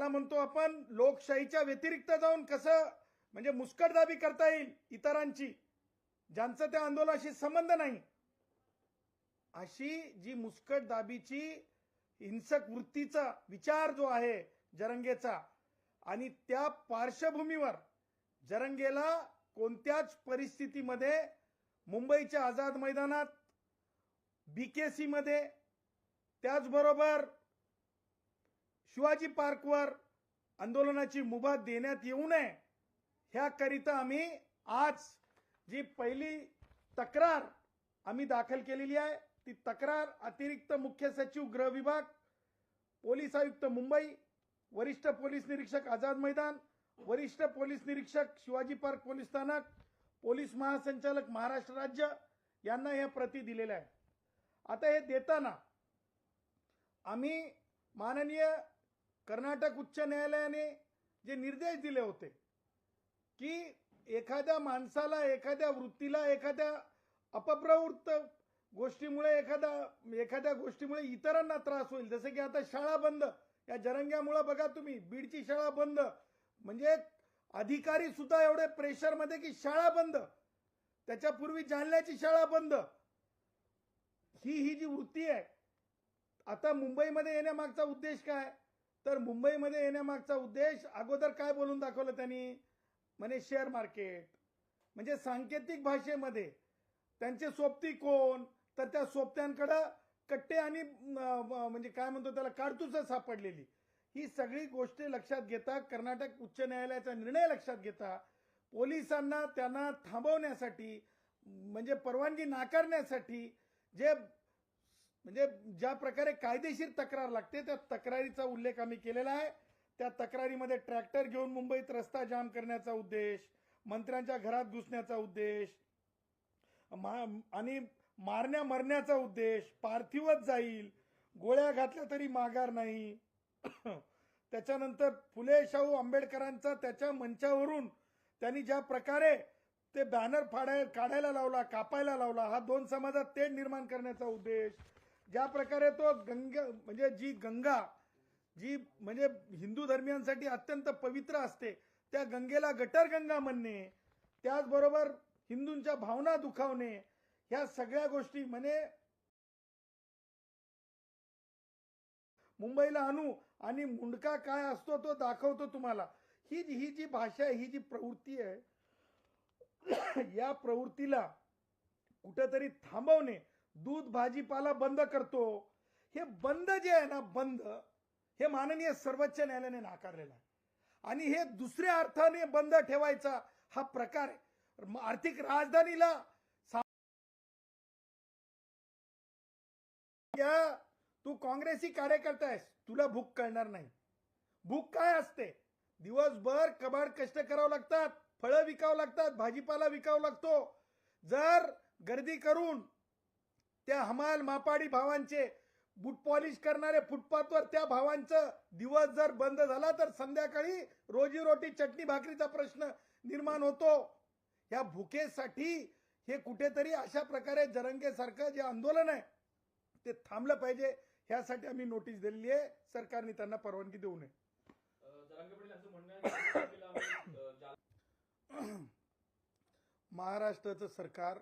याला म्हणतो आपण लोकशाहीच्या व्यतिरिक्त जाऊन कसं म्हणजे मुस्कटदाबी करता येईल इतरांची ज्यांचं त्या आंदोलनाशी संबंध नाही. अशी जी मुस्कटदाबीची हिंसक वृत्तीचा विचार जो आहे जरंगेचा आणि त्या पार्श्वभूमीवर जरंगेला कोणत्याच परिस्थितीमध्ये मुंबईच्या आझाद मैदानात बीकेसी मध्ये त्याचबरोबर शिवाजी पार्कवर आंदोलनाची मुभा देण्यात येऊ नये ह्याकरिता आम्ही आज जी पहिली तक्रार आम्ही दाखल केलेली आहे ती तक्रार अतिरिक्त मुख्य सचिव गृह विभाग पोलीस आयुक्त मुंबई वरिष्ठ पोलीस निरीक्षक आझाद मैदान वरिष्ठ पोलीस निरीक्षक शिवाजी पार्क पोलीस स्थानक पोलीस महासंचालक महाराष्ट्र राज्य यांना ह्या प्रती दिलेल्या आहे. आता हे देताना आम्ही माननीय कर्नाटक उच्च न्यायालयाने जे निर्देश दिले होते की एखाद्या माणसाला एखाद्या वृत्तीला एखाद्या अपप्रवृत्त गोष्टीमुळे एखादा एखाद्या गोष्टीमुळे इतरांना त्रास होईल. जसं की आता शाळा बंद. या जरंग्यामुळे बघा तुम्ही बीडची शाळा बंद. म्हणजे अधिकारी सुद्धा एवढे प्रेशरमध्ये की शाळा बंद. त्याच्यापूर्वी जालन्याची शाळा बंद. ही ही जी वृत्ती आहे आता मुंबईमध्ये येण्यामागचा उद्देश काय? तर मुंबईमध्ये येण्यामागचा उद्देश अगोदर काय बोलून दाखवलं त्यांनी? म्हणे शेअर मार्केट म्हणजे सांकेतिक भाषेमध्ये त्यांचे सोबती कोण? तर त्या सोबत्यांकडं कट्टे आणि म्हणजे काय म्हणतो त्याला काडतूसच सापडलेली. ही सगळी गोष्टी लक्षात घेता कर्नाटक उच्च न्यायालयाचा निर्णय लक्षात घेता पोलिसांना त्यांना थांबवण्यासाठी म्हणजे परवानगी नाकारण्यासाठी जे म्हणजे ज्या प्रकारे कायदेशीर तक्रार लागते त्या तक्रारीचा उल्लेख आम्ही केलेला आहे. त्या तक्रारीमध्ये ट्रॅक्टर घेऊन मुंबईत रस्ता जाम करण्याचा उद्देश मंत्र्यांच्या घरात घुसण्याचा उद्देश मा- आणि मारण्या मरण्याचा उद्देश पार्थिवच जाईल गोळ्या घातल्या तरी माघार नाही. त्याच्यानंतर फुले शाहू आंबेडकरांचा त्याच्या मंचावरून त्यांनी ज्या प्रकारे ते बॅनर फाडाय काढायला लावला कापायला लावला हा दोन समाजात तेढ निर्माण करण्याचा उद्देश ज्या प्रकारे तो गंगा म्हणजे जी गंगा जी म्हणजे हिंदू धर्मियांसाठी अत्यंत पवित्र असते त्या गंगेला गटर गंगा म्हणणे त्याचबरोबर हिंदूंच्या भावना दुखावणे ह्या सगळ्या गोष्टी म्हणे मुंबईला आणू आणि मुंडका काय असतो तो दाखवतो तुम्हाला. ही जी- ही जी भाषा आहे ही जी प्रवृत्ती आहे या प्रवृत्तीला कुठेतरी थांबवणे दूध भाजीपाला बंद करतो. हे बंद जे आहे ना बंद हे माननीय सर्वोच्च न्यायालयाने नाकारलेलं आहे. आणि हे दुसऱ्या अर्थाने बंद ठेवायचा हा प्रकार आहे. आर्थिक राजधानीला तू काँग्रेसी कार्यकर्ता आहेस तुला भूक कळणार नाही. भूक काय असते? दिवसभर कबाड कष्ट करावं लागतात फळं विकावं लागतात भाजीपाला विकावं लागतो. जर गर्दी करून त्या हमाल मापाडी भावांचे बूट पॉलिश करणारे फुटपाथवर त्या भावांचं दिवस जर बंद झाला तर संध्याकाळी रोजीरोटी चटणी भाकरीचा प्रश्न निर्माण होतो. या भुकेसाठी हे कुठेतरी अशा प्रकारे जरंगेसारखं जे आंदोलन आहे ते थांबलं पाहिजे. ह्यासाठी आम्ही नोटीस दिलेली आहे. सरकारने त्यांना परवानगी देऊ नये. महाराष्ट्राचं सरकार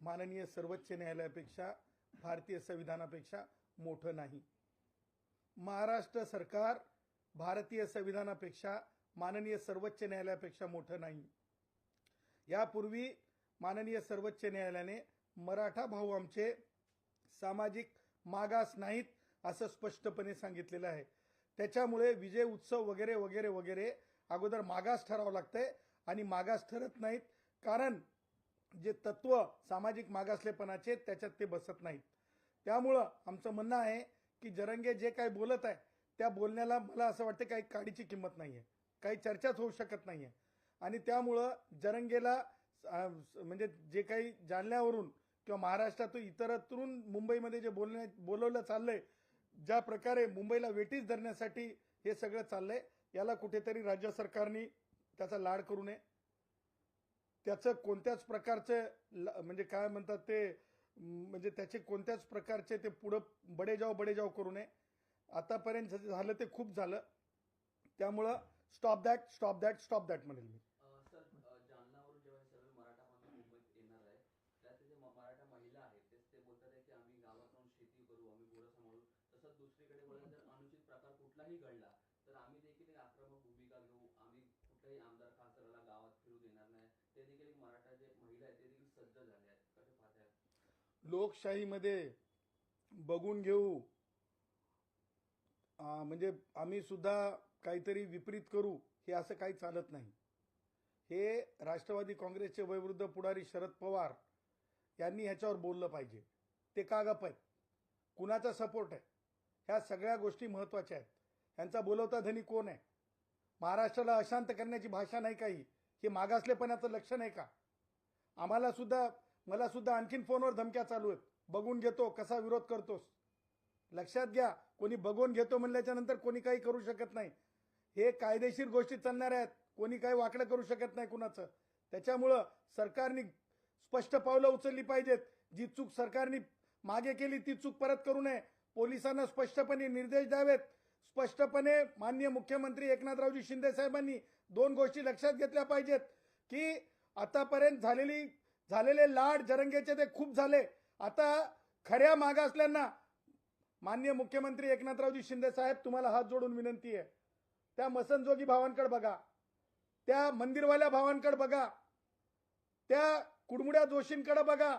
माननीय सर्वोच्च न्यायालयापेक्षा भारतीय संविधानापेक्षा मोठं नाही. महाराष्ट्र सरकार भारतीय संविधानापेक्षा माननीय सर्वोच्च न्यायालयापेक्षा मोठं नाही. यापूर्वी माननीय सर्वोच्च न्यायालयाने मराठा भाऊ आमचे सामाजिक मागास नाहीत असं स्पष्टपणे सांगितलेलं आहे. त्याच्यामुळे विजय उत्सव वगैरे वगैरे वगैरे अगोदर मागास ठरावं लागतंय आणि मागास ठरत नाहीत. कारण जे तत्व सामाजिक मागासलेपणाचे त्याच्यात ते बसत नाहीत. त्यामुळं आमचं म्हणणं आहे की जरंगे जे काही बोलत आहे त्या बोलण्याला मला असं वाटतं काही काडीची किंमत नाही आहे काही चर्चाच होऊ शकत नाही आहे आणि त्यामुळं जरंगेला म्हणजे जे काही जालन्यावरून किंवा महाराष्ट्रातून इतरत्रून मुंबईमध्ये जे बोलण्या बोलवलं चाललंय ज्या प्रकारे मुंबईला वेटीस धरण्यासाठी हे सगळं चाललंय याला कुठेतरी राज्य सरकारने त्याचा लाड करू नये. त्याचं कोणत्याच प्रकारचं ल- म्हणजे काय म्हणतात ते म्हणजे त्याचे कोणत्याच प्रकारचे ते पुढं बडेजाव बडेजाव करू नये. आतापर्यंत झालं ते खूप झालं. त्यामुळं stop that stop that stop that म्हणेल मी. सर जेव्हा सर्व मराठा बांधव मुंबईत येणार आहे त्यात जे मराठा महिला आहेत तेच ते बोलतात आहे की आम्ही गावात राहून शेती करू आम्ही सांभाळू. तसंच दुसरीकडे जर अनुचित प्रकार कुठलाही घडला तर आम्ही देखील आक्रमक भूमिका घेऊ. आम्ही कुठल्याही आमदार खासदाराला गावात ते देखील मराठा जे महिला आहेत ते देखील सज्ज आहेत. कसे पाहताय? लोकशाहीमध्ये बघून घेऊ. म्हणजे आम्ही सुद्धा काहीतरी विपरीत करू हे असं काही चालत नाही. हे राष्ट्रवादी काँग्रेसचे वयवृद्ध पुढारी शरद पवार यांनी ह्याच्यावर बोललं पाहिजे. ते का गप आहेत? कुणाचा सपोर्ट आहे? ह्या सगळ्या गोष्टी महत्त्वाच्या आहेत. ह्यांचा बोलवता धनी कोण आहे? महाराष्ट्राला अशांत करण्याची भाषा नाही काही. हे मागासलेपणाचं लक्षण आहे का? आम्हाला सुद्धा मला सुद्धा आणखीन फोनवर धमक्या चालू आहेत. बघून घेतो कसा विरोध करतोस. लक्षात घ्या कोणी बघून घेतो म्हणल्याच्या नंतर कोणी काही करू शकत नाही. हे कायदेशीर गोष्टी चालणार आहेत. कोणी काही वाकडं करू शकत नाही कुणाचं. त्याच्यामुळं सरकारने स्पष्ट पावलं उचलली पाहिजेत. जी चूक सरकारने मागे केली ती चूक परत करू नये. पोलिसांना स्पष्टपणे निर्देश द्यावेत. स्पष्टपणे माननीय मुख्यमंत्री एकनाथरावजी शिंदे साहेबांनी दोन गोष्टी लक्षात घेतल्या पाहिजेत की आतापर्यंत झालेली झालेले लाड जरंगेचे ते खूप झाले. आता खऱ्या मागासल्यांना माननीय मुख्यमंत्री एकनाथरावजी शिंदे साहेब तुम्हाला हात जोडून विनंती आहे. त्या मसनजोगी भावांकडे बघा. त्या मंदिरवाल्या भावांकडे बघा. त्या कुडमुड्या जोशींकडे बघा.